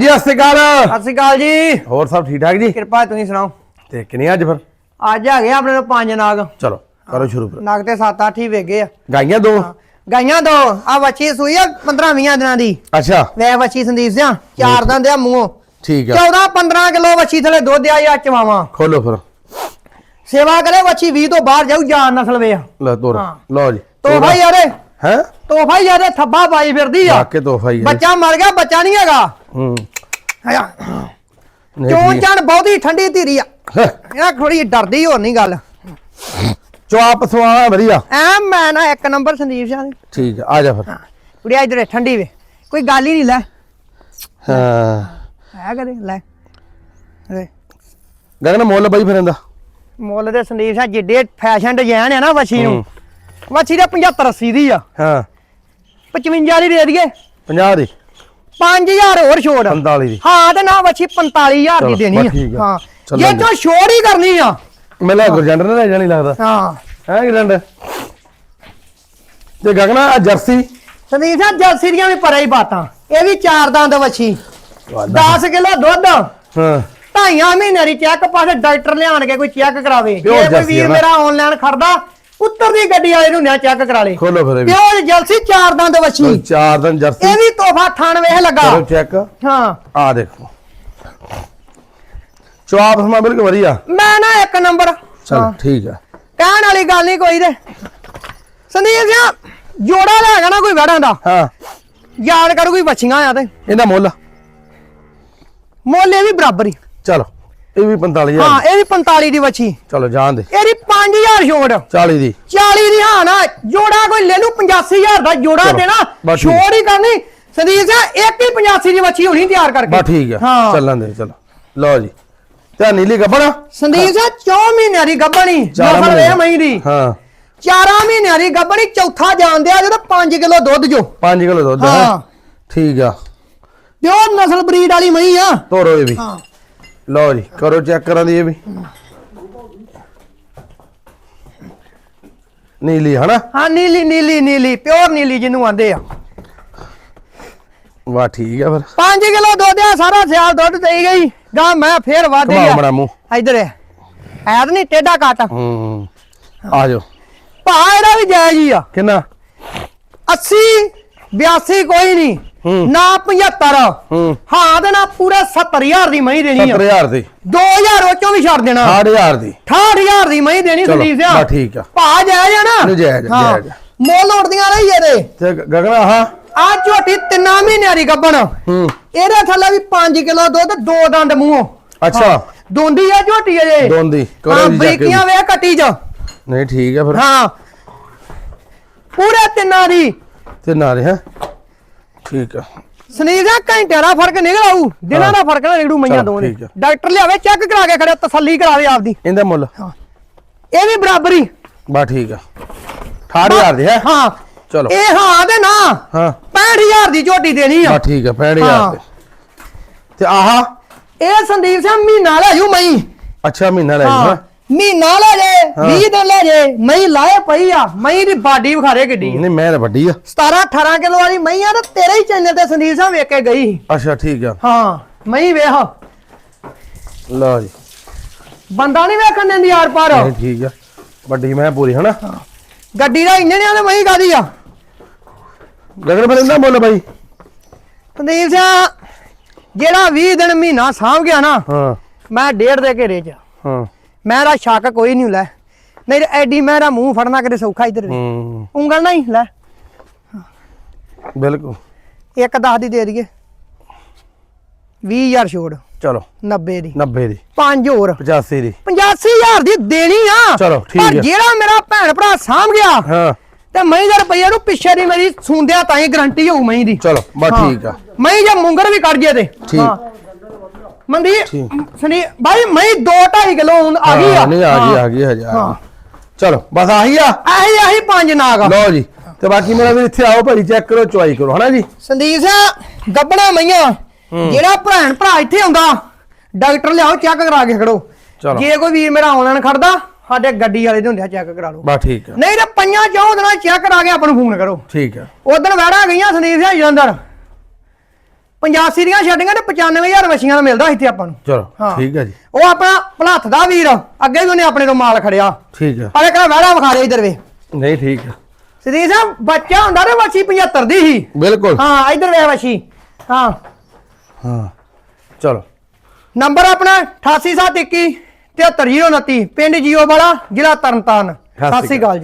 ਜੀ ਸਤਿ ਸ਼੍ਰੀ ਅਕਾਲ। ਸਤਿ ਸ਼੍ਰੀ ਅਕਾਲ ਜੀ। ਹੋਰ ਸਭ ਠੀਕ ਠਾਕ ਜੀ? ਕਿਰਪਾ ਤੁਸੀਂ ਸੁਣਾਓ? ਤੇ ਕਿੰਨੇ ਅੱਜ ਫਿਰ? ਅੱਜ ਆ ਗਏ ਆਪਣੇ ਕੋਲ ਪੰਜ ਨਾਗ। ਚਲੋ ਕਰੋ ਸ਼ੁਰੂ ਫਿਰ। ਨਾਗ ਤੇ 7-8 ਹੀ ਵੇਗੇ ਆ। ਗਾਈਆਂ ਦੋ? ਗਾਈਆਂ ਦੋ। ਆ ਵੱਛੀ ਸੂਈ ਆ 15-20 ਦਿਨਾਂ ਦੀ। ਅੱਛਾ। ਵੈ ਵੱਛੀ ਸੰਦੀਪ ਸਿਆ ਚਾਰ ਦੰਦ ਆ ਮੂੰਹੋਂ। ਠੀਕ ਆ। 14-15 ਕਿਲੋ ਵੱਛੀ ਥਲੇ ਦੁੱਧ ਆ ਜਾਂ ਚਵਾਵਾਂ। ਖੋਲੋ ਫਿਰ। ਸੇਵਾ ਕਰੇ ਵੱਛੀ 20 ਤੋਂ ਬਾਹਰ ਜਾਊ ਜਾਨ ਨਸਲ ਵੇ ਆ। ਲਓ ਤੋਰ। ਲਓ ਜੀ। ਤੋਹਫਾ ਹੀ ਯਾਰੇ। ਹੈ? ਤੋਹਫਾ ਹੀ ਯਾਰੇ ਥੱਬਾ ਪਾਈ ਫਿਰਦੀ ਆ। ਵਾਕੇ ਤੋਹਫਾ ਹੀ ਹੈ ਬੱਚਾ ਮਰ ਗਿਆ ਬੱਚਾ ਨਹੀਂ ਹੈਗਾ। ਹੂੰ। ਨਹੀਂ, ਚੋਣ ਬਹੁਤੀ ਠੰਡੀ ਧੀਰੀ ਆ। ਹੈ। ਇਹ ਥੋੜੀ ਡਰਦੀ ਹੋਰ ਨਹੀਂ ਗੱਲ। ਚੁਆਪ ਸਵਾ ਵਧੀਆ। ਐ ਮੈਂ ਨਾ ਇੱਕ ਨੰਬਰ ਸੰਦੀਪ ਸਿੰਘ ਠੀਕ ਆ ਆ ਜਾ ਫਿਰ। ਕੁੜੀਆ ਇਧਰ ਠੰਡੀ ਵੇ। ਕੋਈ ਗੱਲ ਹੀ ਨਹੀਂ ਲੈ। ਹਾਂ। ਹੈ ਕਦੇ ਲੈ। ਲੈ। ਗਗਨ ਮੁੱਲ ਬਈ ਫਿਰ ਇਹਦਾ। ਮੁੱਲ ਦੇ ਸੰਦੀਪ ਸਿੰਘ ਜਿੱਡੇ ਫੈਸ਼ਨ ਡਿਜ਼ਾਈਨ ਆ ਨਾ ਵਛੀ ਨੂੰ। ਵਛੀ ਦੇ 75 80 ਦੀ ਆ। ਹਾਂ। 55 ਦੀ ਦੇ ਦਈਏ। 50 ਦੀ। 5000 ਹੋਰ ਛੋੜ। 45 ਦੀ। ਹਾਂ ਤੇ ਨਾ ਵਛੀ 45000 ਚਲੋ, ਦੀ ਦੇਣੀ ਆ। ਆ। ਹਾਂ। ਜੇ। ਤੋਂ ਛੋੜ ਹੀ ਕਰਨੀ ਆ। ਮੈਨੂੰ ਗੁਰਜੰਡ ਨੇ ਲੈ ਜਾਣੀ ਲੱਗਦਾ। ਹਾਂ। ਹੈ ਗੁਰਜੰਡ ਤੇ ਗਗਨਾ ਆਹ ਜਰਸੀ। ਸੰਦੀਪ ਸਿੰਘ ਜਲਸੀ ਦੀਆਂ ਵੀ ਪਰੇ ਹੀ ਬਾਤਾਂ। ਇਹ ਵੀ ਚਾਰ ਦੰਦ ਵਛੀ। 10 ਕਿਲੋ ਦੁੱਧ। ਹਾਂ। ਢਾਈਆਂ ਮਹੀਨਿਆਂ ਦੀ ਚੈੱਕ ਪਾਸੇ ਡਾਕਟਰ ਲਿਆਣ ਕੇ ਕੋਈ ਚੈੱਕ ਕਰਾਵੇ। ਜੇ ਕੋਈ ਜਰਸੀ ਵੀਰ ਆ। ਮੇਰਾ ਆਨਲਾਈਨ ਖੜਦਾ ਉੱਤਰ ਦੀ ਗੱਡੀ ਵਾਲੇ ਨੂੰ ਨਾ ਚੈੱਕ ਕਰਾ ਲੇ। ਖੋਲੋ ਫਿਰ ਇਹ ਵੀ। ਜਲਸੀ ਚਾਰ ਦੰਦ ਵਛੀ। ਚਾਰ ਦਿਨ ਜਰਸੀ। ਇਹ ਵੀ ਤੋਹਫਾ ਥਣ ਵੇਖ ਲੱਗਾ। ਕਰੋ ਚੈੱਕ ਹਾਂ। ਆ ਦੇਖੋ। ਚੁਆਪ ਸਮਾ ਬਿਲਕੁਲ ਵਧੀਆ। ਮੈਂ ਨਾ ਇੱਕ ਨੰਬਰ। ਚਲ ਠੀਕ ਆ। ਕਹਿਣ ਵਾਲੀ ਗੱਲ ਨਹੀਂ ਕੋਈ ਤੇ। ਸੰਦੀਪ ਜੀ ਜੋੜਾ ਲੈ ਨਾ ਕੋਈ ਵੜਾਂ ਦਾ। ਹਾਂ। ਯਾਦ ਕਰੂ ਕੋਈ ਵੱਛੀਆਂ ਆ ਤੇ। ਇਹਦਾ ਮੁੱਲ? ਮੁੱਲ ਇਹ ਵੀ ਬਰਾਬਰ ਹੀ। ਚਲੋ ਇਹ ਵੀ 45000 ਹਾਂ ਇਹ ਵੀ 45 ਦੀ ਵੱਛੀ। ਚਲੋ ਜਾਣ ਦੇ। ਇਹਦੀ 5000 ਛੋੜ 40 ਦੀ। 40 ਦੀ ਹਾਂ ਨਾ ਜੋੜਾ ਕੋਈ ਲੈ ਲੂ 85000 ਦਾ ਜੋੜਾ ਚਲੋ, ਦੇਣਾ ਬਸ ਠੀਕ। ਛੋੜ ਹੀ ਕਰਨੀ। ਸੰਦੀਪ ਜੀ ਇੱਕ ਹੀ 85 ਦੀ ਵੱਛੀ ਹੋਣੀ ਤਿਆਰ ਕਰਕੇ। ਬਸ ਠੀਕ ਆ ਹਾਂ। ਚੱਲਣ ਦੇ ਚਲੋ। ਲਓ ਜੀ ਤੇ ਆਹ ਨੀਲੀ ਗੱਬਣਾ? ਸੰਦੀਪ ਜੀ 4 ਮਹੀਨਿਆਂ ਦੀ ਗੱਬਣੀ ਚਾਰਾਂ ਨਸਲ ਵੇ ਮਹੀਨੇ। ਮਈ ਦੀ। ਹਾਂ। 4 ਮਹੀਨਿਆਂ ਦੀ ਗੱਬਣੀ ਚੌਥਾ ਜਾਣਦੇ ਆ ਜਦੋਂ 5 ਕਿਲੋ ਦੁੱਧ ਜੋ। 5 ਕਿਲੋ ਦੁੱਧ ਹਾਂ। ਠੀਕ ਆ। ਪਿਓਰ ਨਸਲ ਬਰੀਡ ਵਾਲੀ ਮਈ ਆ। ਤੋਰੋ ਇਹ ਵੀ। ਹਾਂ। ਲਓ ਜੀ ਕਰੋ ਚੈੱਕ ਕਰਾਂ ਦੀ ਇਹ ਵੀ। ਨੀਲੀ ਹਨਾ? ਹਾਂ ਨੀਲੀ ਨੀਲੀ ਨੀਲੀ ਪਿਓਰ ਨੀਲੀ ਜਿਹਨੂੰ ਆਂਦੇ ਆ। ਵਾਹ ਠੀਕ ਆ ਫਿਰ। 5 ਕਿਲੋ ਦੁੱਧ ਆ ਸਾਰਾ ਸਿਆਲ ਦੁੱਧ ਦੇਈ ਗਈ। ਗਾ ਮੈਂ ਫੇਰ ਵੱਧ ਗਿਆ। ਬੜਾ ਮੂੰਹ। ਇਧਰ ਐ ਤਾਂ ਨਹੀਂ ਟੇਡਾ ਕੱਟ ਹੂੰ ਆ ਜਾਓ। ਭਾ ਇਹਦਾ ਵੀ ਜਾਇਜ਼ ਹੀ ਆ। ਕਿੰਨਾ? 80 82 ਕੋਈ ਨਹੀਂ। ਨਾ 75 ਹੂੰ। ਤੇ ਨਾ ਪੂਰੇ 70000 ਦੀ ਮਹੀਂ ਦੇਣੀ ਆ। 70000 ਦੀ। 2000 ਉਹ ਚੋਂ ਵੀ ਛੱਡ ਦੇਣਾ। 8000 ਦੀ। 68000 ਦੀ ਮਹੀਂ ਦੇਣੀ ਸਿਆ। ਬਸ ਠੀਕ ਆ। ਭਾ ਜਾਇਜ਼ ਆ ਨਾ? ਜਾਇਜ਼। ਜਾਇਜ਼। ਮੁੱਲ ਉੜਦੀਆਂ ਰਹੀ ਇਹਦੇ। ਤੇ ਗਗਨਾ ਹਾਂ ਆ ਝੋਟੀ ਤਿੰਨਾਂ ਮਹੀਨਿਆਂ ਦੀ ਗੱਬਣ। ਹੂੰ। ਇਹਦੇ ਥੱਲੇ ਵੀ 5 ਕਿਲੋ ਦੁੱਧ ਦੋ ਦੰਦ ਮੂੰਹੋਂ। ਅੱਛਾ। ਦੋਂਦੀ ਆ ਝੋਟੀ ਅਜੇ ਦੋਂਦੀ ਕਰੋ ਜੀ ਬਰੀਕੀਆਂ ਵੇ ਕੱਟੀ ਚ। ਨਹੀਂ ਠੀਕ ਆ ਫਿਰ। ਹਾਂ। ਪੂਰੇ ਤਿੰਨਾਂ ਦੀ। ਤੇ ਨਾਲੇ ਹੈ। ਠੀਕ ਆ। ਸਨੀਰ ਦਾ ਘੰਟੇ ਦਾ ਫ਼ਰਕ ਨਿਕਲ ਆਊ ਦਿਨਾਂ ਦਾ ਫ਼ਰਕ ਨਾ ਨਿਕਲੂ ਮਈਆਂ ਦੋਵਾਂ ਦੇ। ਠੀਕ ਆ। ਡਾਕਟਰ ਲਿਆਵੇ ਚੈੱਕ ਕਰਾ ਕੇ ਖੜੇ ਤਸੱਲੀ ਕਰਾਵੇ ਆਪਦੀ। ਇਹਦਾ ਮੁੱਲ। ਇਹ ਵੀ ਬਰਾਬਰੀ। ਬਾ ਠੀਕ ਆ। 68000 ਦੀ ਹੈ ਹਾਂ। ਚਲੋ। ਇਹ ਹਾਂ ਤੇ ਨਾ। ਹਾਂ। 65000 ਦੀ ਝੋਟੀ ਦੇਣੀ ਆ। ਬਾ ਠੀਕ ਆ 65000 ਹਾਂ। ਦੇ ਤੇ ਆਹ? ਇਹ ਸੰਦੀਪ ਸਿੰਘ ਮਹੀਨਾ ਲੈ ਜੂ ਮਈ। ਅੱਛਾ ਮਹੀਨਾ ਲੈ ਹਾਂ। ਜਾਣਾ ਮਹੀਨਾ ਲੈ ਜੇ 20 ਦਿਨ ਲੈ ਜੇ ਮਈ ਲਾਏ ਪਈ ਆ ਮਈ ਦੀ ਬਾਡੀ ਵਿਖਾਰੇ ਕਿੱਡੀ। ਨਹੀਂ ਮੈਂ ਤਾਂ ਵੱਡੀ ਆ। 17 18 ਕਿਲੋ ਵਾਲੀ ਮਈ ਆ ਤੇ ਤੇਰੇ ਹੀ ਚੈਨਲ ਤੇ ਸੰਦੀਪ ਸਿੰਘ ਵੇਖ ਕੇ ਗਈ। ਅੱਛਾ ਠੀਕ ਆ। ਹਾਂ ਮਈ ਵੇਖ। ਲਓ ਜੀ। ਬੰਦਾ ਨਹੀਂ ਵੇਖਣ ਦਿੰਦੀ ਯਾਰ ਪਰ। ਨਹੀਂ ਠੀਕ ਆ। ਵੱਡੀ ਮੈਂ ਪੂਰੀ ਹਨਾ? ਗੱਡੀ ਦਾ ਆ ਤੇ ਮਈ ਕਾਦੀ ਆ? ਫਿਰ ਇਹਦਾ ਮੁੱਲ ਬਾਈ? ਸੰਦੀਪ ਸਿੰਘ ਜਿਹੜਾ 20 ਦਿਨ ਮਹੀਨਾ ਸਾਂਭ ਗਿਆ ਨਾ ਹਾਂ। ਮੈਂ ਡੇਢ ਦੇ ਘੇਰੇ 'ਚ। ਹਾਂ। ਮੇਰਾ ਸ਼ੱਕ ਕੋਈ ਨਹੀਂ ਲੈ। ਨਹੀਂ ਐਡੀ ਮੇਰਾ ਮੂੰਹ ਫੜਨਾ ਕਿਤੇ ਸੌਖਾ ਇਧਰ ਹੂੰ। ਉਂਗਲ ਨਹੀਂ ਲੈ। ਬਿਲਕੁਲ। ਇੱਕ 10 ਦੀ ਦੇ ਦਈਏ। 20000 ਛੋੜ ਚਲੋ। 90 ਦੀ। 90 ਦੀ। ਪੰਜ ਹੋਰ। 85 ਦੀ। 85000 ਦੀ ਦੇਣੀ ਆ। ਚਲੋ, ਠੀਕ ਪਰ ਆ। ਜਿਹੜਾ ਮੇਰਾ ਭੈਣ ਭਰਾ ਸਾਂਭ ਗਿਆ ਹਾਂ। ਤੇ ਮੈਂ ਜਰ ਰੁਪਈਆ ਨੂੰ ਪਿੱਛੇ ਦੀ ਮੇਰੀ ਸੁੰਦਿਆ ਤਾਂ ਹੀ ਗਰੰਟੀ ਹੋਊ ਮੈਂ ਦੀ। ਚਲੋ ਬਸ ਹਾਂ। ਠੀਕ ਆ। ਮੈਂ ਜੇ ਮੁੰਗਰ ਵੀ ਕੱਢ ਜੇ ਤੇ। ਠੀਕ। ਮੰਦੀ ਠੀਕ। ਸਨੀ ਭਾਈ ਮੈਂ 2.5 ਕਿਲੋ ਆ ਗਈ ਆ। ਨਹੀਂ ਆ ਗਈ। ਆ ਗਈ ਹਜੇ ਆ ਹਾਂ। ਗਈ ਚਲੋ ਬਸ ਆਹੀ ਆ। ਆਹੀ ਆਹੀ ਪੰਜ ਨਾਗ। ਲਓ ਜੀ ਤੇ ਬਾਕੀ ਮੇਰਾ ਵੀ ਇੱਥੇ ਆਓ ਭਾਈ ਚੈੱਕ ਕਰੋ ਚੁਆਈ ਕਰੋ ਹਨਾ ਜੀ? ਸੰਦੀਪ ਸਿੰਘ ਗੱਬਣਾ ਮਈਆਂ। ਜਿਹੜਾ ਭੈਣ ਭਰਾ ਇੱਥੇ ਆਉਂਦਾ ਡਾਕਟਰ ਲਿਆਓ ਚੈੱਕ ਕਰਾ ਕੇ ਖੜੋ। ਚਲੋ। ਜੇ ਕੋਈ ਵੀਰ ਮੇਰਾ ਆਨਲਾਈਨ ਖੜਦਾ ਸਾਡੇ ਗੱਡੀ ਵਾਲੇ ਦੇ ਹੁੰਦੇ ਆ ਚੈੱਕ ਕਰਾ ਲਓ। ਬਸ ਠੀਕ ਆ। ਨਹੀਂ ਤਾਂ ਪੰਜਾਂ ਚੌਂ ਦਿਨਾਂ ਚੈੱਕ ਕਰਾ ਕੇ ਆਪਾਂ ਨੂੰ ਫੋਨ ਕਰੋ। ਠੀਕ ਆ। ਉਦੋਂ ਵੜਾ ਗਈਆਂ ਸੰਦੀਪ ਸਿੰਘ ਜਲੰਧਰ। 85 ਦੀਆਂ ਛੱਡੀਆਂ ਤੇ 95000 ਵਛੀਆਂ ਦਾ ਮਿਲਦਾ ਇੱਥੇ ਆਪਾਂ ਨੂੰ। ਚਲੋ। ਠੀਕ ਹੈ ਜੀ। ਉਹ ਆਪਣਾ ਭਲੱਥ ਦਾ ਵੀਰ ਅੱਗੇ ਵੀ ਉਹਨੇ ਆਪਣੇ ਤੋਂ ਮਾਲ ਖੜਿਆ। ਠੀਕ ਹੈ ਅਰੇ ਕਹਿੰਦਾ ਵਹਿੜਾ ਵਿਖਾ ਦੇ ਇਧਰ ਵੇ। ਨਹੀਂ ਠੀਕ ਹੈ ਸਦੀਕ ਸਾਹਿਬ ਬੱਚਾ ਹੁੰਦਾ ਨਾ ਵਛੀ 75 ਦੀ ਸੀ। ਬਿਲਕੁਲ। ਹਾਂ ਇਧਰ ਵੇ ਵਛੀ ਹਾਂ। ਹਾਂ ਚਲੋ। ਨੰਬਰ ਆਪਣਾ 88721 73029 ਪਿੰਡ ਜੀਓ ਵਾਲਾ ਜ਼ਿਲ੍ਹਾ ਤਰਨਤਾਰਨ। ਸਤਿ ਸ਼੍ਰੀ ਅਕਾਲ